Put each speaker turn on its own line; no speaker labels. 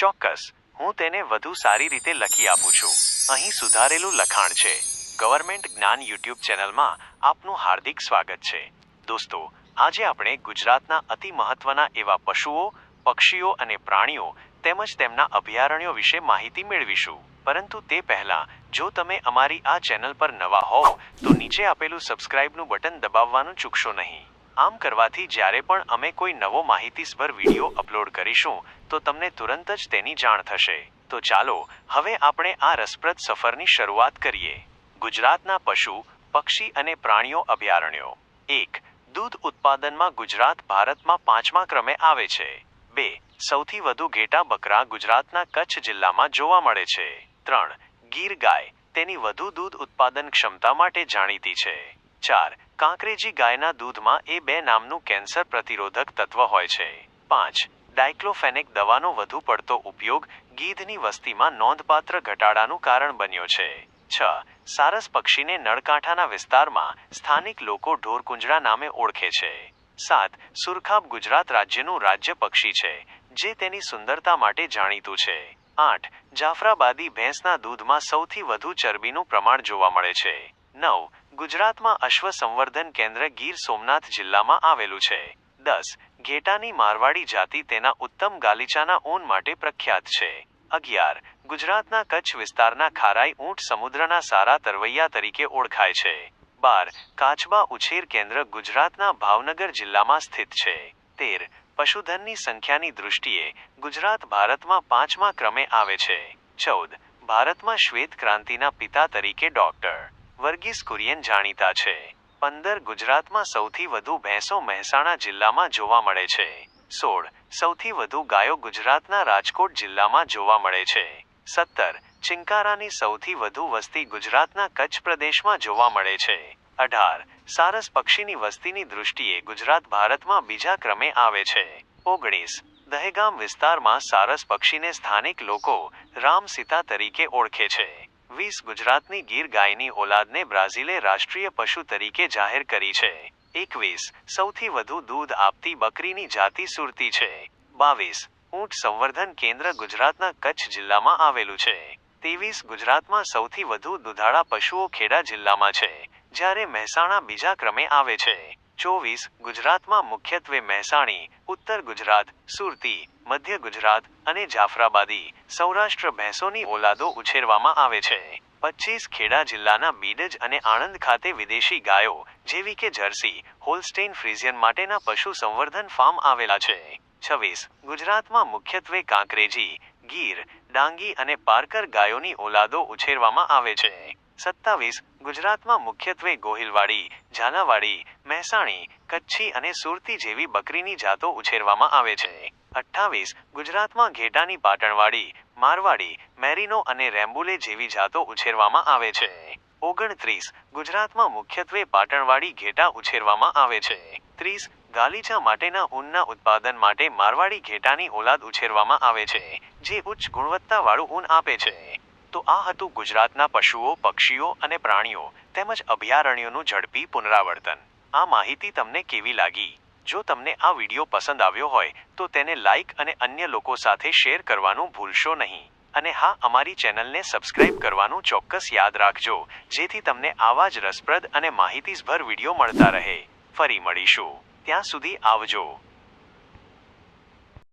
ચોક્કસ, હું તેને વધુ સારી રીતે લખી આપું છું. અહીં સુધારેલું લખાણ છે. ગવર્મેન્ટ જ્ઞાન યુટ્યુબ ચેનલમાં આપનું હાર્દિક સ્વાગત છે. દોસ્તો, આજે આપણે ગુજરાતના અતિ મહત્વના એવા પશુઓ, પક્ષીઓ અને પ્રાણીઓ તેમજ તેમના અભયારણ્યો વિશે માહિતી મેળવીશું. પરંતુ તે પહેલાં, જો તમે અમારી આ ચેનલ પર નવા હોવ, તો નીચે આપેલું સબસ્ક્રાઇબનું બટન દબાવવાનું ચૂકશો નહીં. આમ કરવાથી જ્યારે પણ અમે કોઈ નવો માહિતીસભર વીડિયો અપલોડ કરીશું, તો તમને તુરંત જ તેની જાણ થશે. તો ચાલો, હવે આપણે આ રસપ્રદ સફરની શરૂઆત કરીએ. ગુજરાતના પશુ, પક્ષી અને પ્રાણીઓ અભયારણ્યો. એક, દૂધ ઉત્પાદનમાં ગુજરાત ભારતમાં પાંચમા ક્રમે આવે છે. બે, સૌથી વધુ ઘેટા બકરા ગુજરાતના કચ્છ જિલ્લામાં જોવા મળે છે. ત્રણ, ગીર ગાય, તેની વધુ દૂધ ઉત્પાદન ક્ષમતા માટે જાણીતી છે. ચાર, કાંકરેજી ગાયના દૂધમાં એ બે નામનું કેન્સર પ્રતિરોધક તત્વ હોય છે. પાંચ, ડાયક્લોફેનેક દવાનો વધુ પડતો ઉપયોગ ગીધની વસ્તીમાં નોંધપાત્ર ઘટાડાનું કારણ બન્યો છે. છ, સારસ પક્ષીને નળકાંઠાના વિસ્તારમાં સ્થાનિક લોકો ઢોરકુંજડા નામે ઓળખે છે. સાત, સુરખાબ ગુજરાત રાજ્યનું રાજ્ય પક્ષી છે, જે તેની સુંદરતા માટે જાણીતું છે. આઠ, જાફરાબાદી ભેંસના દૂધમાં સૌથી વધુ ચરબીનું પ્રમાણ જોવા મળે છે. નવ ગુજરાતમાં અશ્વ સંવર્ધન કેન્દ્ર ગીર સોમનાથ જિલ્લામાં આવેલું છે. દસ, ઘેટાની મારવાડી જાતિ તેના ઉત્તમ ગાલીચાના ઊન માટે પ્રખ્યાત છે. અગિયાર, ગુજરાતના કચ્છ વિસ્તારના ખારાઈ ઊંટ સમુદ્રના સારા તરવૈયા તરીકે ઓળખાય છે. બાર, કાચબા ઉછેર કેન્દ્ર ગુજરાતના ભાવનગર જિલ્લામાં સ્થિત છે. તેર, પશુધનની સંખ્યાની દૃષ્ટિએ ગુજરાત ભારતમાં પાંચમા ક્રમે આવે છે. ચૌદ, ભારતમાં શ્વેત ક્રાંતિના પિતા તરીકે ડોક્ટર. વર્ગીસ કુરિયન જાણીતા છે. પંદર ગુજરાતમાં સૌથી વધુ ભેંસો મહેસાણા જિલ્લામાં જોવા મળે છે. સોળ, સૌથી વધુ ગાયો ગુજરાતના રાજકોટ જિલ્લામાં જોવા મળે છે. સત્તર, ચિંકારાની સૌથી વધુ વસ્તી ગુજરાતના કચ્છ પ્રદેશમાં જોવા મળે છે. અઢાર, સારસ પક્ષીની વસ્તીની દૃષ્ટિએ ગુજરાત ભારતમાં બીજા ક્રમે આવે છે. ઓગણીસ, દહેગામ વિસ્તારમાં સારસ પક્ષીને સ્થાનિક લોકો રામ સીતા તરીકે ઓળખે છે. વીસ ગુજરાતની ગીર ગાયની ઓલાદને બ્રાઝિલે રાષ્ટ્રીય પશુ તરીકે જાહેર કરી છે. એકવીસ, સૌથી વધુ દૂધ આપતી બકરીની જાતિ સુરતી છે. બાવીસ, ઊંટ સંવર્ધન કેન્દ્ર ગુજરાતના કચ્છ જિલ્લામાં આવેલું છે. ત્રેવીસ, ગુજરાતમાં સૌથી વધુ દુધાળા પશુઓ ખેડા જિલ્લામાં છે, જ્યારે મહેસાણા બીજા ક્રમે આવે છે. ચોવીસ ગુજરાતમાં મુખ્યત્વે મહેસાણી, ઉત્તર ગુજરાત, સુરતી, મધ્ય ગુજરાત અને જાફરાબાદી સૌરાષ્ટ્ર ભેંસોની ઓલાદો ઉછેરવામાં આવે છે. પચીસ ખેડા જિલ્લાના બીડજ અને આણંદ ખાતે વિદેશી ગાયો, જેવી કે જર્સી, હોલસ્ટેઇન ફ્રીઝિયન માટેના પશુ સંવર્ધન ફાર્મ આવેલા છે. છવ્વીસ ગુજરાતમાં મુખ્યત્વે કાંકરેજી, ગીર, ડાંગી અને પારકર ગાયોની ઓલાદો ઉછેરવામાં આવે છે. સત્તાવીસ ગુજરાતમાં મુખ્યત્વે ગોહિલવાડી, ઝાલાવાડી, મહેસાણી, કચ્છી અને સુરતી જેવી બકરીની જાતો ઉછેરવામાં આવે છે. અઠ્ઠાવીસ ગુજરાતમાં ઘેટાની પાટણવાડી, મારવાડી, મેરિનો અને રેમ્બુલે જેવી જાતો ઉછેરવામાં આવે છે. ઓગણત્રીસ ગુજરાતમાં મુખ્યત્વે પાટણવાડી ઘેટા ઉછેરવામાં આવે છે. ત્રીસ ગાલીચા માટેના ઊનના ઉત્પાદન માટે મારવાડી ઘેટાની ઓલાદ ઉછેરવામાં આવે છે, જે ઉચ્ચ ગુણવત્તાવાળું ઊન આપે છે. તો આ હતું ગુજરાતના પશુઓ, પક્ષીઓ અને પ્રાણીઓ તેમજ અભયારણ્યોનું ઝડપી પુનરાવર્તન. આ માહિતી તમને કેવી લાગી? જો તમને આ વીડિયો પસંદ આવ્યો હોય, તો તેને લાઇક અને અન્ય લોકો સાથે શેર કરવાનું ભૂલશો નહીં. અને હા, અમારી ચેનલને સબસ્ક્રાઇબ કરવાનું ચોક્કસ યાદ રાખજો, જેથી તમને આવા જ રસપ્રદ અને માહિતીસભર વીડિયો મળતા રહે. ફરી મળીશું. ત્યાં સુધી આવજો.